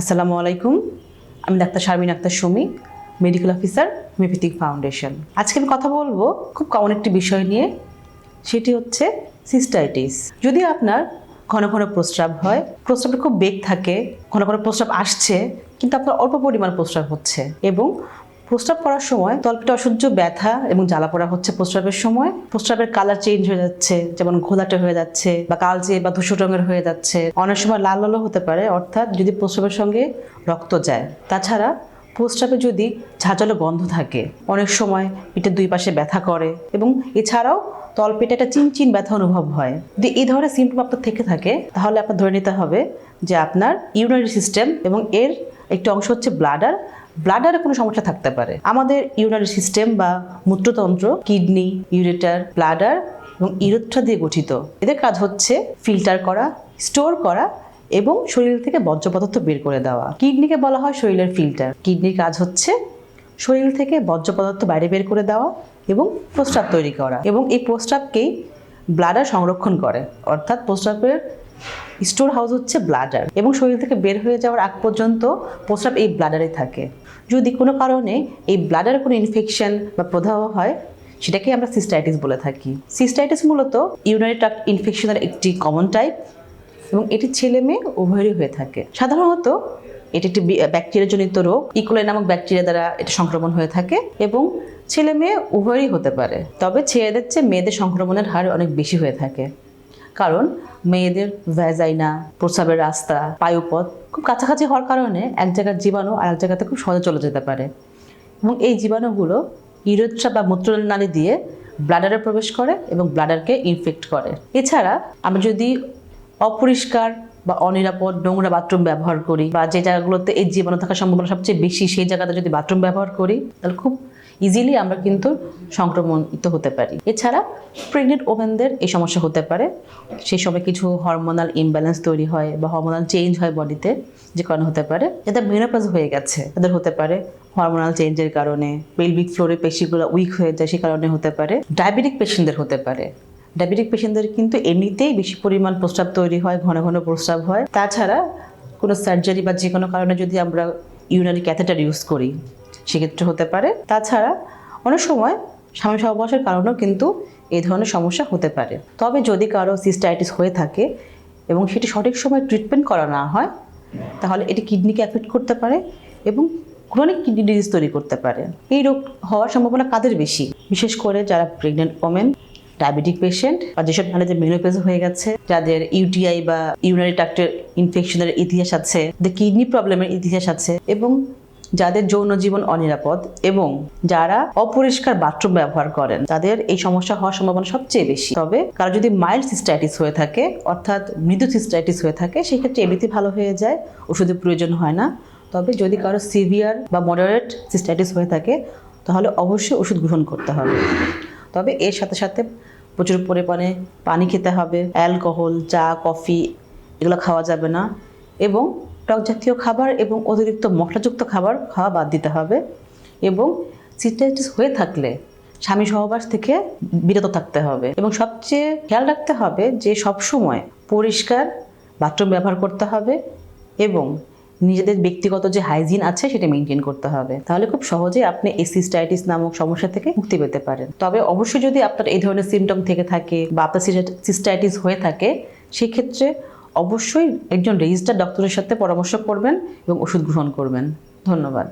আসসালামু আলাইকুম। আমি doctor Sharmin Akter Sumi medical officer মেভিতিক foundation আজকে আমি কথা বলব খুব কমন একটি বিষয় নিয়ে, সেটি হচ্ছে সিস্টাইটিস যদি আপনার ঘন ঘন প্রস্রাব হয় প্রস্রাবের খুব বেগ থাকে, ঘন ঘন প্রস্রাব আসছে, কিন্তু আপনার অল্প পরিমাণ প্রস্রাব হচ্ছে এবং প্রস্রাব করার সময় তলপেটে অসহ্য ব্যথা এবং জ্বালা পোড়া হচ্ছে প্রস্রাবের সময়। প্রস্রাবের কালার চেঞ্জ হয়ে যাচ্ছে, যেমন ঘোলাটে হয়ে যাচ্ছে বা কালচে বা ধূসর রঙের হয়ে যাচ্ছে। অনেক সময় লাল লালও হতে পারে, অর্থাৎ যদি প্রস্রাবের সঙ্গে রক্ত যায়। তাছাড়া প্রস্রাবে যদি ঝাঁঝালো গন্ধ থাকে, অনেক সময় পিঠের দুই পাশে ব্যথা করে এবং এছাড়াও তলপেটে একটা চিনচিন ব্যথা অনুভব হয়। যদি এই ধরনের সিমটম আপনার থেকে থাকে, তাহলে আপনার ধরে নিতে হবে যে আপনার ইউনারি সিস্টেম এবং এর একটি অংশ হচ্ছে ব্লাডার ব্লাডারে কোনো সমস্যা থাকতে পারে। আমাদের ইউনারি সিস্টেম বা মূত্রতন্ত্র কিডনি ইউরেটার ব্লাডার এবং ইউরেথ্রা দিয়ে গঠিত। এদের কাজ হচ্ছে ফিল্টার করা স্টোর করা এবং শরীর থেকে বর্জ্য পদার্থ বের করে দেওয়া। কিডনিকে বলা হয় শরীরের ফিল্টার কিডনির কাজ হচ্ছে শরীর থেকে বর্জ্য পদার্থ বাইরে বের করে দেওয়া এবং প্রস্রাব তৈরি করা এবং এই প্রস্রাবকেই ব্লাডার সংরক্ষণ করে। অর্থাৎ প্রস্রাবের স্টোর হাউস হচ্ছে ব্লাডার এবং শরীর থেকে বের হয়ে যাওয়ার আগ পর্যন্ত প্রস্রাব এই ব্লাডারে থাকে। যদি কোনো কারণে এই ব্লাডারে কোনো ইনফেকশন বা প্রদাহ হয়, সেটাকে আমরা সিস্টাইটিস বলে থাকি। সিস্টাইটিস মূলত ইউনারি ট্রাক্ট ইনফেকশনের একটি কমন টাইপ এবং এটি ছেলে মেয়ে উভয়েরই হয়ে থাকে। সাধারণত এটি একটি ব্যাকটেরিয়াজনিত রোগ ইকোলাই নামক ব্যাকটেরিয়া দ্বারা এটা সংক্রমণ হয়ে থাকে এবং ছেলে মেয়ে উভয়ই হতে পারে। তবে ছেলেদের চেয়ে মেয়েদের সংক্রমণের হার অনেক বেশি হয়ে থাকে। কারণ মেয়েদের ভ্যাজাইনা, প্রস্রাবের রাস্তা, পায়ুপথ খুব কাছাকাছি হওয়ার কারণে এক জায়গার জীবাণু আর এক জায়গাতে খুব সহজে চলে যেতে পারে। এবং এই জীবাণুগুলো ইউরেথ্রা বা মূত্রনালী দিয়ে ব্লাডারে প্রবেশ করে এবং ব্লাডারকে ইনফেক্ট করে। এছাড়া আমরা যদি অপরিষ্কার বা অনিরাপদ নোংরা বাথরুম ব্যবহার করি বা যে জায়গাগুলোতে এই জীবাণু থাকার সম্ভাবনা সবচেয়ে বেশি সেই জায়গাতে যদি বাথরুম ব্যবহার করি, তাহলে খুব ইজিলি আমরা কিন্তু সংক্রমণিত হতে পারি। এছাড়া প্রেগনেন্ট ওমেনদের এই সমস্যা হতে পারে। সেই সময় কিছু হরমোনাল ইমব্যালেন্স তৈরি হয় বা হরমোনাল চেঞ্জ হয় বডিতে যে কারণে হতে পারে। যাদের মেনোপাজ হয়ে গেছে। তাদের হতে পারে হরমোনাল চেঞ্জের কারণে পেলভিক ফ্লোরে পেশিগুলো উইক হয়ে যায় সেই কারণে হতে পারে। ডায়াবেটিক পেশেন্টদের হতে পারে। ডায়াবেটিক পেশেন্টদের কিন্তু এমনিতেই বেশি পরিমাণ প্রস্রাব তৈরি হয়, ঘন ঘন প্রস্রাব হয়। তাছাড়া কোনো সার্জারি বা যে কোনো কারণে যদি আমরা ইউনারি ক্যাথেটার ইউজ করি সেক্ষেত্রে হতে পারে। তাছাড়া অনেক সময় স্বামী সহবাসের কারণেও কিন্তু এই ধরনের সমস্যা হতে পারে। তবে যদি কারও সিস্টাইটিস হয়ে থাকে এবং সেটি সঠিক সময় ট্রিটমেন্ট করা না হয়, তাহলে এটি কিডনিকে অ্যাফেক্ট করতে পারে এবং ক্রনিক কিডনি ডিজিজ তৈরি করতে পারে। এই রোগ হওয়ার সম্ভাবনা কাদের বেশি? বিশেষ করে যারা প্রেগনেন্ট ওমেন ডায়াবেটিক পেশেন্ট বা যেসব ম্যানেজের মেনোপেজ হয়ে গেছে, যাদের ইউটিআই বা ইউনারি ট্রাক্টের ইনফেকশনের ইতিহাস আছে কিডনি প্রবলেমের ইতিহাস আছে এবং যাদের যৌন জীবন অনিরাপদ এবং যারা অপরিষ্কার বাথরুম ব্যবহার করেন, তাদের এই সমস্যা হওয়ার সম্ভাবনা সবচেয়ে বেশি। তবে কারও যদি মাইল্ড সিস্টাইটিস হয়ে থাকে, অর্থাৎ মৃদু সিস্টাইটিস হয়ে থাকে, সেক্ষেত্রে এমনিতে ভালো হয়ে যায়, ওষুধের প্রয়োজন হয় না। তবে যদি কারও সিভিয়ার বা মডারেট সিস্টাইটিস হয়ে থাকে, তাহলে অবশ্যই ওষুধ গ্রহণ করতে হবে। তবে এর সাথে সাথে প্রচুর পরিমাণে পানি খেতে হবে, অ্যালকোহল, চা, কফি, এগুলো খাওয়া যাবে না। এবং টক জাতীয় খাবার এবং অতিরিক্ত মশলাযুক্ত খাবার খাওয়া বাদ দিতে হবে এবং সিস্টাইটিস হয়ে থাকলে স্বামী সহবাস থেকে বিরত থাকতে হবে। এবং সবচেয়ে খেয়াল রাখতে হবে যে সবসময় পরিষ্কার বাথরুম ব্যবহার করতে হবে এবং নিজেদের ব্যক্তিগত যে হাইজিন আছে সেটা মেনটেন করতে হবে। তাহলে খুব সহজে আপনি এই সিস্টাইটিস নামক সমস্যা থেকে মুক্তি পেতে পারেন। তবে অবশ্যই যদি আপনার এই ধরনের সিমটম থেকে থাকে বা আপনার সিস্টাইটিস হয়ে থাকে, সেক্ষেত্রে অবশ্যই একজন রেজিস্টার ডক্টরের সাথে পরামর্শ করবেন এবং ওষুধ গ্রহণ করবেন। ধন্যবাদ।